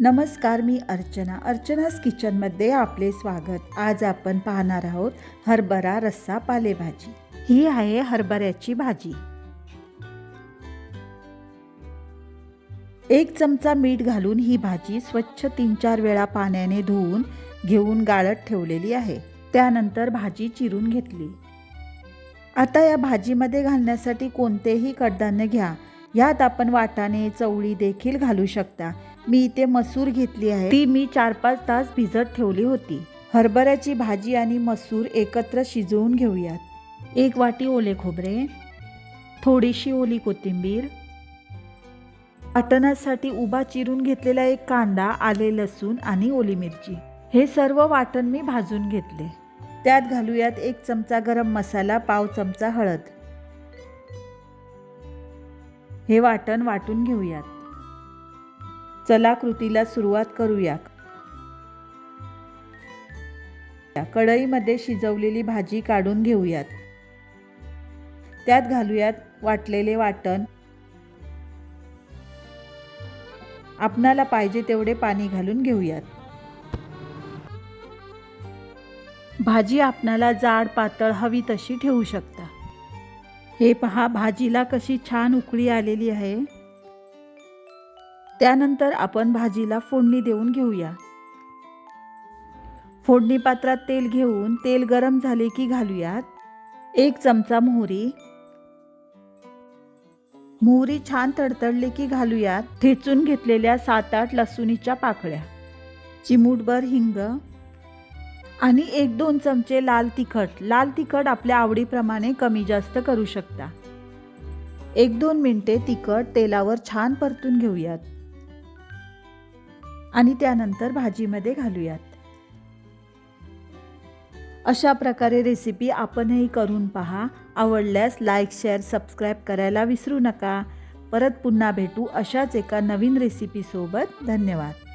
नमस्कार मी अर्चना. अर्चनास किचनमध्ये आपले स्वागत. आज आपण पाहणार आहोत हरभरा रस्सा पालेभाजी. ही आहे हरभऱ्याची भाजी. एक चमचा मीठ घालून ही भाजी स्वच्छ तीन चार वेळा पाण्याने धुवून घेऊन गाळत ठेवलेली आहे. त्यानंतर भाजी चिरून घेतली. आता या भाजीमध्ये घालण्यासाठी कोणतेही कडधान्य घ्या. यात आपण वाटाणे चवळी देखील घालू शकता. मी इथे मसूर घेतली आहे. ती मी चार पाच तास भिजत ठेवली होती. हरभऱ्याची भाजी आणि मसूर एकत्र शिजवून घेऊयात. एक वाटी ओले खोबरे थोडीशी ओली कोथिंबीर वाटणासाठी उभा चिरून घेतलेला एक कांदा आले लसूण आणि ओली मिरची. हे सर्व वाटण मी भाजून घेतले. त्यात घालूयात एक चमचा गरम मसाला पाव चमचा हळद. हे वाटण वाटून घेऊयात. चला कृतीला सुरुवात करूया कढईमध्ये शिजवलेली भाजी काढून घेऊयात. त्यात घालूयात वाटलेले वाटण. आपणाला पाहिजे तेवढे पाणी घालून घेऊयात. भाजी आपणाला जाड पातळ हवी तशी ठेवू शकता. हे पहा भाजीला कशी छान उकळी आलेली आहे. त्यानंतर आपण भाजीला फोडणी देऊन घेऊया. फोडणी पात्रात तेल घेऊन तेल गरम झाले की घालूयात. एक चमचा मोहरी. मोहरी छान तडतडली की घालूयात. ठेचून घेतलेल्या सात आठ लसुणीच्या पाकळ्या. चिमूटभर हिंग. आणि एक दोन चमचे लाल तिखट. लाल तिखट आपल्या आवडीप्रमाणे कमी जास्त करू शकता. एक दोन मिनटे तिखट तेलावर छान परतून घेऊयात. आणि त्यानंतर भाजीमध्ये घालूयात. अशा प्रकारे रेसिपी आपणही करून पहा. आवडल्यास लाईक शेअर सबस्क्राईब करायला विसरू नका. परत पुन्हा भेटू अशाच एका नवीन रेसिपीसोबत धन्यवाद.